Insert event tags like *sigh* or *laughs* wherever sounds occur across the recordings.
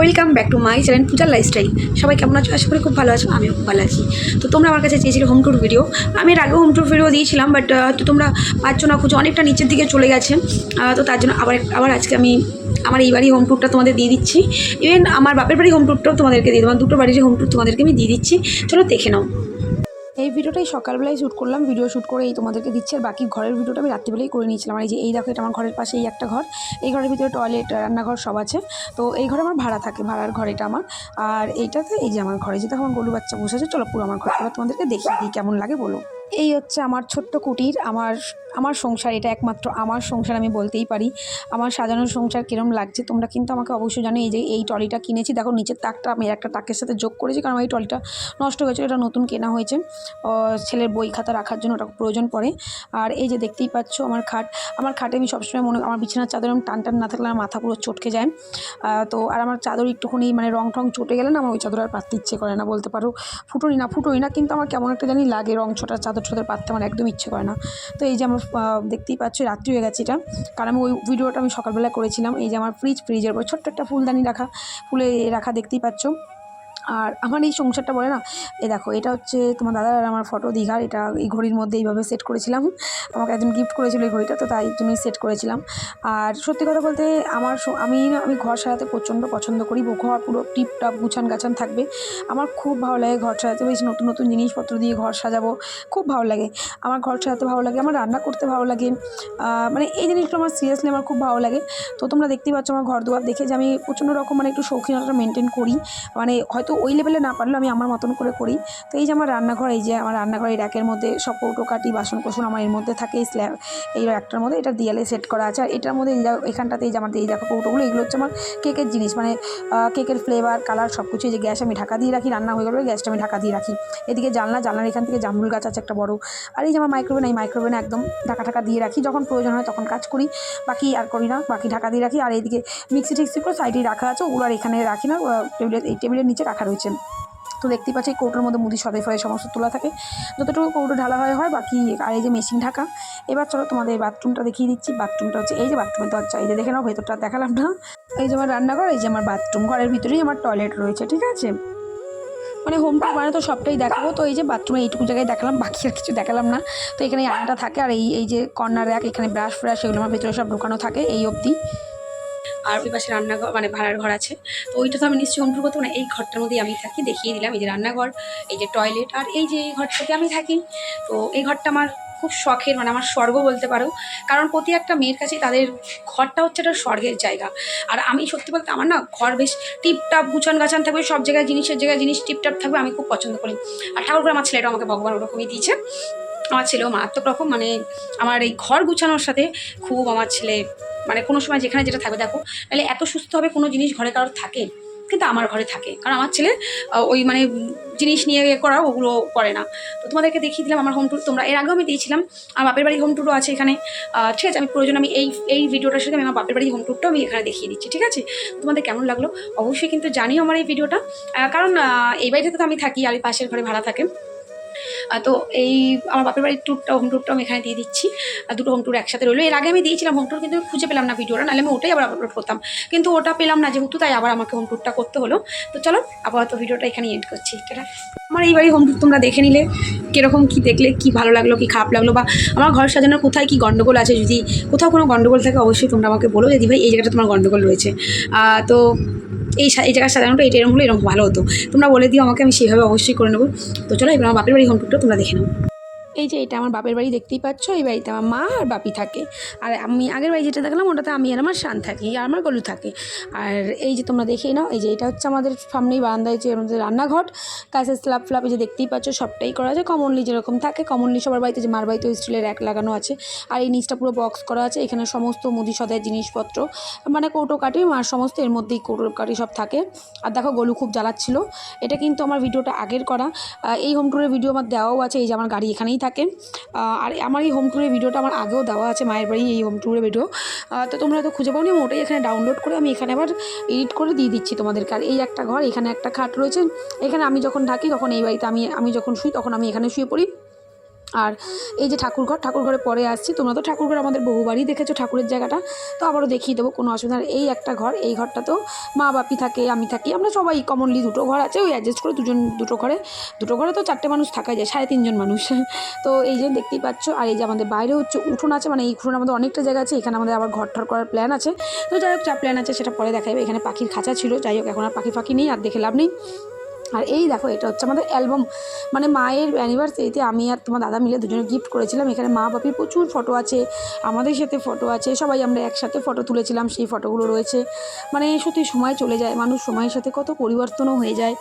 Welcome back to my channel পূজার lifestyle সবাই কেমন আছো? আশা করি খুব ভালো আছো, আমিও খুব ভালো আছি। তো তোমরা আমার কাছে চেয়েছিলে হোম ট্যুর ভিডিও আমি এর আগেও হোম ট্যুর ভিডিও দিয়েছিলাম বাট হয়তো তোমরা পাচ্ছ না, খুঁজো, অনেকটা নিচের দিকে চলে গেছে। তো তার জন্য আবার আবার আজকে আমি আমার এই বাড়ি হোম ট্যুরটা তোমাদের দিয়ে দিচ্ছি। ইভেন আমার বাপের বাড়ি হোম ট্যুরটাও তোমাদেরকে দিয়ে দেবো দুটো বাড়ির হোম ট্যুর তোমাদেরকে আমি দিয়ে দিচ্ছি। চলো দেখে নাও। এই ভিডিওটাই সকালবেলায় শ্যুট করলাম, ভিডিও শ্যুট করে এই তোমাদেরকে দিচ্ছে। আর বাকি ঘরের ভিডিওটা আমি রাত্রিবেলাই করে নিয়েছিলাম। আর এই যে এই দেখো, এটা আমার ঘরের পাশে এই একটা ঘর। এই ঘরের ভিতরে টয়লেট রান্নাঘর সব আছে। তো এই ঘরে আমার ভাড়া থাকে, ভাড়ার ঘর এটা আমার। আর এইটাতে এই যে আমার ঘরে যে দেখো আমার গরু বাচ্চা বসে আছে, চলো পুরো আমার ঘর তোমাদেরকে দেখিয়ে দিই, কেমন লাগে বলো। এই হচ্ছে আমার ছোট্ট কুটির, আমার আমার সংসার, এটা একমাত্র আমার সংসার, আমি বলতেই পারি। আমার সাজানোর সংসার কিরম লাগছে, তোমরা কিন্তু আমাকে অবশ্যই জানো এই যে এই টলিটা কিনেছি, দেখো নিচের তাকটা, আমি একটা তাকের সাথে যোগ করেছি, কারণ এই টলিটা নষ্ট হয়েছে এটা নতুন কেনা হয়েছে। ছেলের বই খাতা রাখার জন্য ওটা প্রয়োজন পড়ে। আর এই যে দেখতেই পাচ্ছ আমার খাট, আমার খাটে আমি সবসময় মনে, আমার বিছানার চাদর এরকম টান টান না থাকলে আমার মাথা পুরো চটকে যায়। তো, আর আমার চাদর একটুখানি মানে রং টং চটে গেলে না, আমার ওই চাদর আর পাততে ইচ্ছে করে না, বলতে পারো। ফুটোই না ফুটোই না, কিন্তু আমার কেমন একটা জানি লাগে রং ছোটা চাদর ছোটার পাততে আমার একদম ইচ্ছে করে না। তো এই যে আমার দেখতেই পাচ্ছ রাত্রি হয়ে গেছে এটা। কারণ আমি ওই ভিডিওটা আমি সকালবেলা করেছিলাম। এই যে আমার ফ্রিজ ফ্রিজের উপর ছোট্ট একটা ফুলদানি রাখা, ফুলে রাখা দেখতেই পাচ্ছ। আর আমার এই সংসারটা বলে না, এ দেখো, এটা হচ্ছে তোমার দাদার আর আমার ফটো দীঘার, এটা এই ঘড়ির মধ্যে এইভাবে সেট করেছিলাম। আমাকে একজন গিফট করেছিল এই ঘড়িটা, তো তাই জন্যই সেট করেছিলাম। আর সত্যি কথা বলতে আমার আমি আমি ঘর সাজাতে প্রচণ্ড পছন্দ করি ঘর পুরো টিপটাপ গুছান গাছান থাকবে। আমার খুব ভালো লাগে ঘর সাজাতে, বেশ নতুন নতুন জিনিসপত্র দিয়ে ঘর সাজাবো, খুব ভালো লাগে। আমার ঘর সাজাতে ভালো লাগে, আমার রান্না করতে ভালো লাগে। মানে এই জিনিসগুলো আমার সিরিয়াসলি আমার খুব ভালো লাগে। তো তোমরা দেখতেই পাচ্ছ আমার ঘর দুয়ার দেখে যে আমি প্রচণ্ড রকম মানে একটু শৌখিনতা মেনটেন করি। মানে হয়তো ওই লেভেলে না পারলেও আমি আমার মতন করে করি। তো এই যে আমার রান্নাঘর, এই যে আমার রান্নাঘর এই র্যাকের মধ্যে সব কৌটো কাটি বাসন কোসন আমার এর মধ্যে থাকে, এই স্ল্যাব এই র্যাকটার মধ্যে এটা দিয়ালে সেট করা আছে। আর এটার মধ্যে এই এখানটাতে এই যে আমার এই দেখো কৌটোগুলো এগুলো হচ্ছে আমার কেকের জিনিস। মানে কেকের ফ্লেভার কালার সব কিছু যে গ্যাস আমি ঢাকা দিয়ে রাখি, রান্না হয়ে গেলে গ্যাসটা আমি ঢাকা দিয়ে রাখি। এদিকে জানলা, জানলার এখান থেকে জামরুল গাছ আছে একটা বড়। আর এই যে আমার মাইক্রোওভেন এই মাইক্রোওভেনে একদম ঢাকা ঢাকা দিয়ে রাখি। যখন প্রয়োজন হয় তখন কাজ করি, বাকি আর করি না, বাকি ঢাকা দিয়ে রাখি। আর এইদিকে মিক্সি টিক্সি করে সাইডে রাখা আছে, ওগুলো আর এখানে রাখি না টেবিলের এই টেবিলের নিচে রাখা রয়েছে। তো দেখতেই পাচ্ছি কৌটোর মধ্যে মুদি সদাই ফদাই সমস্ত তোলা থাকে। যতটুকু কৌটো ঢালা হয় হয় বাকি আর এই যে মেশিন ঢাকা। এবার চলো তোমাদের বাথরুমটা দেখিয়ে দিচ্ছি। বাথরুমটা হচ্ছে, এই যে বাথরুমের দরজা, এই যে দেখে নাও ভেতরটা দেখালাম না। এই যে আমার রান্নাঘর, এই যে আমার বাথরুম ঘরের ভিতরেই আমার টয়লেট রয়েছে, ঠিক আছে? মানে হোম টুর মানে তো সবটাই দেখাবো। তো এই যে বাথরুমে এইটুকু জায়গায় দেখালাম, বাকি আর কিছু দেখালাম না। তো এখানে আয়নাটা থাকে আর এই এই যে কর্নার র্যাক এখানে ব্রাশ, ফ্রাশ, এগুলো আমার ভেতরে সব ঢোকানো থাকে এই অবধি। আর ওই পাশে রান্নাঘর মানে ভাড়ার ঘর আছে। তো ওইটা তো আমি নিশ্চয়ই হোম টুর না এই ঘরটার মধ্যেই আমি থাকি, দেখিয়ে দিলাম। এই যে রান্নাঘর, এই যে টয়লেট আর এই যে এই ঘরটাতে আমি থাকি। তো এই ঘরটা আমার খুব শখের মানে আমার স্বর্গ বলতে পারো। কারণ প্রতি একটা মেয়ের কাছে তাদের ঘরটা হচ্ছে একটা স্বর্গের জায়গা। আর আমি সত্যি বলতে, আমার না ঘর বেশ টিপটাপ গুছান গাছান থাকবে, সব জায়গায় জিনিসের জায়গায় জিনিস টিপটাপ থাকবে, আমি খুব পছন্দ করি। আর ঠাকুর করে আমার ছেলেটা আমাকে ভগবান ওরকমই দিয়েছে। আমার ছেলেও মারাত্মক রকম মানে আমার এই ঘর গুছানোর সাথে খুব আমার ছেলে মানে কোনো সময় যেখানে যেটা থাকবে, দেখো তাহলে এত সুস্থ হবে কোনো জিনিস ঘরে কারোর থাকে, কিন্তু আমার ঘরে থাকে। কারণ আমার ছেলে ওই মানে জিনিস নিয়ে করা ওগুলো করে না। তো তোমাদেরকে দেখিয়ে দিলাম আমার হোম ট্যুর তোমরা এর আগেও আমি দিয়েছিলাম, আমার বাপের বাড়ি হোম ট্যুরও আছে এখানে। ঠিক আছে, আমি প্রয়োজন, আমি এই এই ভিডিওটার সাথে আমি আমার বাপের বাড়ি হোম ট্যুরটাও আমি এখানে দেখিয়ে দিচ্ছি, ঠিক আছে? তোমাদের কেমন লাগল? অবশ্যই কিন্তু জানিও আমার এই ভিডিওটা। কারণ এই বাড়িতে তো আমি থাকি, আর পাশের ঘরে ভাড়া থাকে। তো এই আমার বাপের বাড়ির ট্যুরটা হোম ট্যুরটা আমি এখানে দিয়ে দিচ্ছি। আর দুটো হোম ট্যুর একসাথে রইল। এর আগে আমি দিয়েছিলাম হোম ট্যুর কিন্তু খুঁজে পেলাম না ভিডিওটা, নাহলে আমি ওটাই আবার আপলোড করতাম। কিন্তু ওটা পেলাম না যেহেতু, তাই আবার আমাকে হোম ট্যুরটা করতে হলো। তো চলো, আপাতত ভিডিওটা এখানে এন্ড করছি। টাটা। আমার এই বাড়ি হোম ট্যুর তোমরা দেখে নিলে, কীরকম কী দেখলে, কি ভালো লাগল, কি খারাপ লাগল, বা আমার ঘর সাজানোর কোথায় কি গন্ডগোল আছে, যদি কোথাও কোনো গন্ডগোল থাকে, অবশ্যই তোমরা আমাকে বলো। যে দি ভাই, এই জায়গাটা তোমার গন্ডগোল রয়েছে। তো এই এই জায়গার সাজানোটা এটা এরকম হলে এরকম ভালো হতো। তোমরা বলে দিও আমাকে, আমি সেভাবে অবশ্যই করে নেব। তো চলো, এবার আমার বাপের বাড়ি হোম টুকটা তোমরা দেখে নাও। এই যে এটা আমার বাপের বাড়ি দেখতেই পাচ্ছ, এই বাড়িতে আমার মা আর বাপি থাকে। আর আমি আগের বাড়ি যেটা দেখলাম, ওটাতে আমি আর আমার শান থাকি, আর আমার গলু থাকে। আর এই যে তোমরা দেখেই নাও, এই যে এটা হচ্ছে আমাদের সামনেই বারান্দায় যে আমাদের রান্নাঘর। কাছে স্ল্যাব ফ্ল্যাপ এই যে দেখতেই পাচ্ছ, সবটাই করা আছে। কমনলি যেরকম থাকে কমনলি সবার বাড়িতে যে মার বাড়িতে স্টিলের র্যাক লাগানো আছে। আর এই নিচটা পুরো বক্স করা আছে, এখানে সমস্ত মুদি সদায় জিনিসপত্র মানে কৌটো কাটি মার সমস্ত এর মধ্যেই কৌটো কাটি সব থাকে। আর দেখো গলু খুব জ্বালাচ্ছিল। এটা কিন্তু আমার ভিডিওটা আগের করা। এই হোম ট্যুরের ভিডিও আমার দেওয়াও আছে, এই যে আমার গাড়ি এখানেই থাকে। আহ, আর আমার এই হোম ট্যুরের ভিডিওটা আমার আগেও দেওয়া আছে মায়ের বাড়ি এই হোম ট্যুরের ভিডিও তো তোমরা তো খুঁজে পাওনি ওটাই এখানে ডাউনলোড করে আমি এখানে আবার এডিট করে দিয়ে দিচ্ছি তোমাদেরকে। আর এই একটা ঘর এখানে একটা খাট রয়েছে। এখানে আমি যখন থাকি তখন এই বাড়িতে আমি আমি যখন শুই তখন আমি এখানে শুয়ে পড়ি। আর এই যে ঠাকুরঘর, ঠাকুরঘরে পরে আসছি। তোমরা তো ঠাকুরঘর আমাদের বহুবারই দেখেছ ঠাকুরের জায়গাটা। তো আবারও দেখিয়ে দেবো, কোনো অসুবিধা। এই একটা ঘর, এই ঘরটা তো মা বাপি থাকে, আমি থাকি। আমরা সবাই কমনলি দুটো ঘর আছে, ওই অ্যাডজাস্ট করে দুজন, দুটো ঘরে। দুটো ঘরে তো চারটে মানুষ থাকা যায়, সাড়ে তিনজন মানুষ। *laughs* তো এই যে দেখতেই পাচ্ছ, আর এই যে আমাদের বাইরে হচ্ছে উঠোন আছে মানে এই উঠোন আমাদের অনেকটা জায়গা আছে, এখানে আমাদের আবার ঘর ঠর করার প্ল্যান আছে। তো যাই হোক, যা প্ল্যান আছে সেটা পরে দেখাবে এখানে পাখির খাঁচা ছিল, যাই হোক, এখন আর পাখি ফাঁকি নেই, আর দেখে লাভ নেই। আর এই দেখো, এটা হচ্ছে আমাদের অ্যালবাম। মানে মায়ের অ্যানিভার্সারিতে আমি আর তোমার দাদা মিলে দুজনে গিফট করেছিলাম। এখানে মা বাপির প্রচুর ফটো আছে, আমাদের সাথে ফটো আছে, সবাই আমরা একসাথে ফটো তুলেছিলাম, সেই ফটোগুলো রয়েছে। মানে সত্যি সময় চলে যায়, মানুষ সময়ের সাথে কত পরিবর্তনও হয়ে যায়।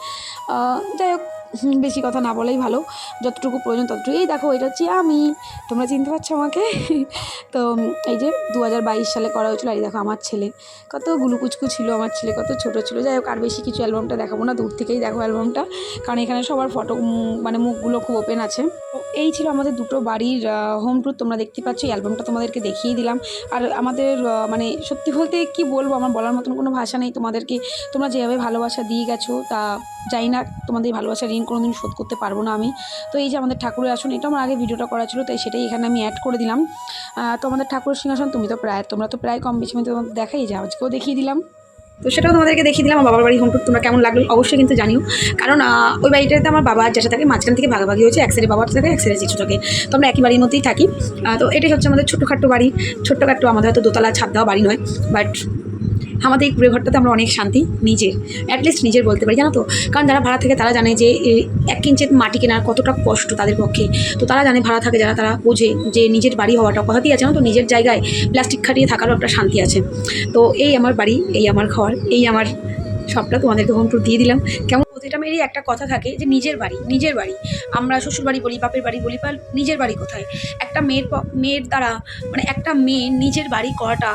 যাই হোক বেশি কথা না বলাই ভালো। যতটুকু প্রয়োজন ততটুকু এই দেখো, এটা হচ্ছে আমি। তোমরা চিনতে পারছ আমাকে? *laughs* তো, এই যে দু হাজার বাইশ সালে করা হয়েছিলো, আর এই দেখো আমার ছেলে। কত গুলুকুচকু ছিল আমার ছেলে, কত ছোট ছিল। যাই হোক, আর বেশি কিছু অ্যালবামটা দেখাবো না, দূর থেকেই দেখো অ্যালবামটা। কারণ এখানে সবার ফটো মানে মুখগুলো খুব ওপেন আছে। এই ছিল আমাদের দুটো বাড়ির হোম ট্যুর তোমরা দেখতে পাচ্ছ, এই অ্যালবামটা তোমাদেরকে দেখিয়ে দিলাম। আর আমাদের মানে সত্যি বলতে কি বলব, আমার বলার মতন কোনো ভাষা নেই তোমাদেরকে। তোমরা যেভাবে ভালোবাসা দিয়ে গেছো, তা জানি না, তোমাদের ভালোবাসা ঋণ কোনোদিন শোধ করতে পারব না আমি। তো এই যে আমাদের ঠাকুরের আসন, এটা আমার আগে ভিডিওটা করা ছিল, তাই সেটাই এখানে আমি অ্যাড করে দিলাম। তো আমাদের ঠাকুরের সিংহাসন, তুমি তো প্রায়, তোমরা তো প্রায় কম বেশি আমি তোমাদের দেখাই, যে আজকেও দেখিয়ে দিলাম। তো সেটাও তোমাদেরকে দেখিয়ে দিলাম, আমার বাবার বাড়ি হোম টুর তোমরা কেমন লাগল অবশ্যই কিন্তু জানিও। কারণ ওই বাড়িটাতে আমার বাবা আর থাকে মাঝখান থেকে ভাগাভাগি হয়েছে, এক সাইডে বাবার থাকে এক সাইডে জিঠু থাকে তো আমরা একই বাড়ির মধ্যেই থাকি। তো এটাই হচ্ছে আমাদের ছোটোখাটো বাড়ি। ছোট্টখাট্টো আমাদের হয়তো দোতলা ছাদ দেওয়া বাড়ি নয় বাট আমাদের এই কুড়ে ঘরটাতে আমরা অনেক শান্তি নিজের অ্যাটলিস্ট নিজের বলতে পারি, জানো তো? কারণ যারা ভাড়া থাকে তারা জানে যে এক ইঞ্চের মাটি কেনার কতটা কষ্ট তাদের পক্ষে। তো তারা জানে ভাড়া থাকে, যারা তারা বোঝে যে নিজের বাড়ি হওয়াটা কথাতেই আছে না তো? নিজের জায়গায় প্লাস্টিক খাটিয়ে থাকারও একটা শান্তি আছে। তো এই আমার বাড়ি, এই আমার ঘর, এই আমার সবটা তোমাদেরকে হোম টুর দিয়ে দিলাম। কেমন প্রতিটা মেয়েরই একটা কথা থাকে যে নিজের বাড়ি নিজের বাড়ি। আমরা শ্বশুর বাড়ি বলি, বাপের বাড়ি বলি, বা নিজের বাড়ি কোথায়? একটা মেয়ের মেয়ের দ্বারা মানে একটা মেয়ে নিজের বাড়ি করাটা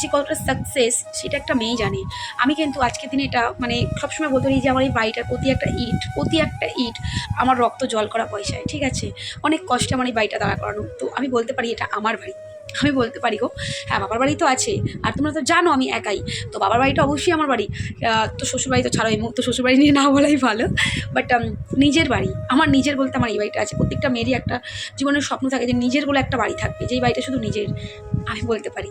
যে কতটা সাকসেস সেটা একটা মেয়ে জানে। আমি কিন্তু আজকের দিনে এটা মানে সবসময় বলতে পারি যে আমার এই বাড়িটার প্রতি একটা ইট, প্রতি একটা ইট আমার রক্ত জল করা পয়সায়, ঠিক আছে? অনেক কষ্টে আমার এই বাড়িটা দাঁড়া করানো। তো আমি বলতে পারি এটা আমার বাড়ি। আমি বলতে পারি গো হ্যাঁ বাবার বাড়ি তো আছে। আর তোমরা তো জানো আমি একাই। তো বাবার বাড়িটা অবশ্যই আমার বাড়ি। তো শ্বশুরবাড়ি তো ছাড়ো এই মুহূর্তে শ্বশুরবাড়ি নিয়ে না বলাই ভালো। বাট নিজের বাড়ি। আমার নিজের বলতে আমার এই বাড়িটা আছে। প্রত্যেকটা মেয়েরই একটা জীবনের স্বপ্ন থাকে যে নিজের বলে একটা বাড়ি থাকবে। যেই বাড়িটা শুধু নিজের। আমি বলতে পারি।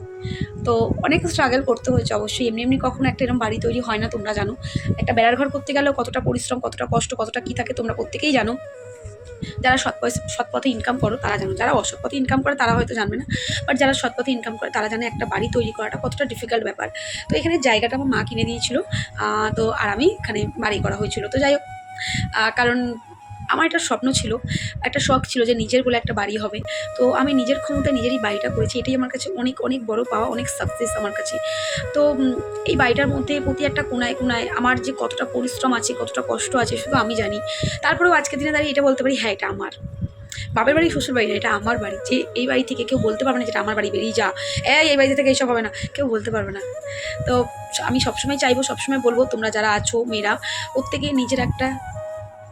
তো অনেক স্ট্রাগল করতে হয়েছে অবশ্যই। এমনি এমনি কখনো একটা এরকম বাড়ি তৈরি হয় না, তোমরা জানো। একটা বেড়ার ঘর করতে গেলেও কতটা পরিশ্রম, কতটা কষ্ট, কতটা কী থাকে তোমরা প্রত্যেকেই জানো। যারা সৎ সৎ পথে ইনকাম করো, তারা জানো। যারা অসৎ পথে ইনকাম করে, তারা হয়তো জানবে না। বাট যারা সৎ পথে ইনকাম করে, তারা জানে একটা বাড়ি তৈরি করাটা কতটা ডিফিকাল্ট ব্যাপার। তো এখানে জায়গাটা আমার মা কিনে দিয়েছিল। তো, আর আমি এখানে বাড়ি করা হয়েছিল। তো যাই হোক কারণ আমার একটা স্বপ্ন ছিল, একটা শখ ছিল যে নিজের বলে একটা বাড়ি হবে। তো আমি নিজের ক্ষমতায় নিজেরই বাড়িটা করেছি, এটাই আমার কাছে অনেক অনেক বড় পাওয়া, অনেক সাকসেস আমার কাছে। তো এই বাড়িটার মধ্যে প্রতি একটা কোনায় কোনায় আমার যে কতটা পরিশ্রম আছে, কতটা কষ্ট আছে, শুধু আমি জানি। তারপরেও আজকের দিনে দাঁড়িয়ে এটা বলতে পারি হ্যাঁ এটা আমার। বাপের বাড়ি, শ্বশুর বাড়ি না, এটা আমার বাড়ি। যে এই বাড়ি থেকে কেউ বলতে পারবে না যেটা আমার বাড়ি, বেরিয়ে যা। এই এই বাড়ি থেকে এইসব হবে না, কেউ বলতে পারবে না। তো আমি সবসময় চাইব, সবসময় বলব, তোমরা যারা আছো, মেয়েরা, প্রত্যেকে নিজের একটা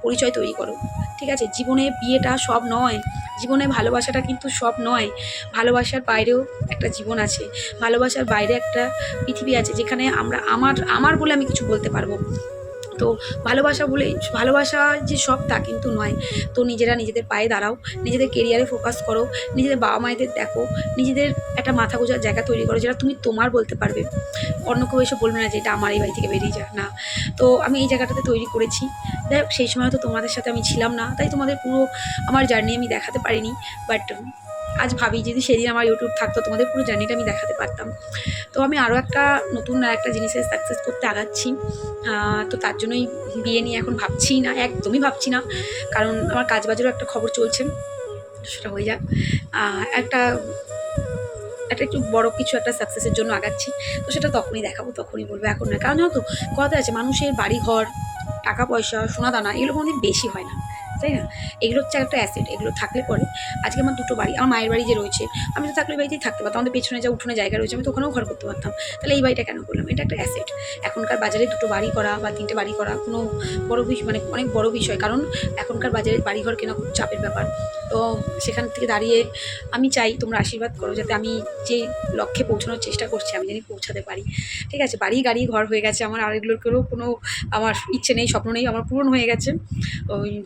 পরিচয় তৈরি করো। ঠিক আছে? জীবনে বিয়েটা সব নয়। জীবনে ভালোবাসাটা কিন্তু সব নয়। ভালোবাসার বাইরেও একটা জীবন আছে। ভালোবাসার বাইরে একটা পৃথিবী আছে যেখানে আমরা আমার আমার বলে আমি কিছু বলতে পারব। তো ভালোবাসা বলে, ভালোবাসা যে সব তা কিন্তু নয়। তো নিজেরা নিজেদের পায়ে দাঁড়াও, নিজেদের কেরিয়ারে ফোকাস করো, নিজেদের বাবা মায়েদের দেখো, নিজেদের একটা মাথা গোজার জায়গা তৈরি করো যেটা তুমি তোমার বলতে পারবে। অন্য কেউ এসে বলবে না যে এটা আমার এই বাড়ি থেকে বেরিয়ে যা, না। তো আমি এই জায়গাটাতে তৈরি করেছি। যাই সেই সময় তো তোমাদের সাথে আমি ছিলাম না, তাই তোমাদের পুরো আমার জার্নি আমি দেখাতে পারিনি বাট আজ ভাবি যদি সেদিন আমার ইউটিউব থাকতো, তোমাদের পুরো জার্নিটা আমি দেখাতে পারতাম। তো আমি আরও একটা নতুন আর একটা জিনিসের সাকসেস করতে আগাচ্ছি। তো তার জন্যই বিয়ে নিয়ে এখন ভাবছি না, একদমই ভাবছি না। কারণ আমার কাজ বাজেরও একটা খবর চলছে সেটা হয়ে যাক। একটা একটা একটু বড় কিছু একটা সাকসেসের জন্য আগাচ্ছি। তো সেটা তখনই দেখাবো, তখনই বলব, এখন না কারণ জানো তো, কথা আছে, মানুষের বাড়ি ঘর টাকা পয়সা, সোনা দানা, এগুলো কোনোদিন বেশি হয় না। তাই না? এগুলো হচ্ছে একটা অ্যাসেট এগুলো থাকলে পরে আজকে আমার দুটো বাড়ি, আমার মায়ের বাড়ি যে রয়েছে, আমি তো থাকলে বাড়িতেই থাকতে পারতাম, আমাদের পেছনে যা উঠোনে জায়গা রয়েছে, আমি তো ওখানেও ঘর করতে পারতাম। তাহলে এই বাড়িটা কেন করলাম? এটা একটা অ্যাসেট এখনকার বাজারে দুটো বাড়ি করা বা তিনটে বাড়ি করা কোনো বড় বিষয় মানে অনেক বড় বিষয়, কারণ এখনকার বাজারে বাড়িঘর কেনা খুব চাপের ব্যাপার। তো সেখান থেকে দাঁড়িয়ে আমি চাই তোমরা আশীর্বাদ করো যাতে আমি যে লক্ষ্যে পৌঁছানোর চেষ্টা করছি আমি জানি পৌঁছাতে পারি। ঠিক আছে, বাড়ি গাড়ি ঘর হয়ে গেছে আমার, আর এগুলোকেও কোনো আমার ইচ্ছে নেই, স্বপ্ন নেই, আমার পূরণ হয়ে গেছে।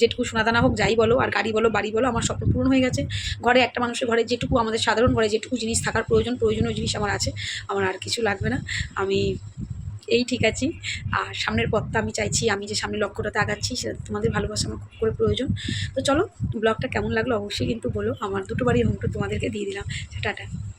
যেটুকু সোনাদানা হোক, যাই বলো, আর গাড়ি বলো, বাড়ি বলো, আমার স্বপ্ন পূরণ হয়ে গেছে। ঘরে একটা মানুষের ঘরে যেটুকু আমাদের সাধারণ ঘরে যেটুকু জিনিস থাকার প্রয়োজন, প্রয়োজনীয় জিনিস আমার আছে, আমার আর কিছু লাগবে না। আমি এই ঠিক আছি। আর সামনের পথটা আমি চাইছি, আমি যে সামনে লক্ষ্যটাতে আগাচ্ছি সেটা তোমাদের ভালোবাসা আমার খুব করে প্রয়োজন। তো চলো, ব্লগটা কেমন লাগল অবশ্যই কিন্তু বলো। আমার দুটো বাড়ি হোমটা তোমাদেরকে দিয়ে দিলাম। টাটা।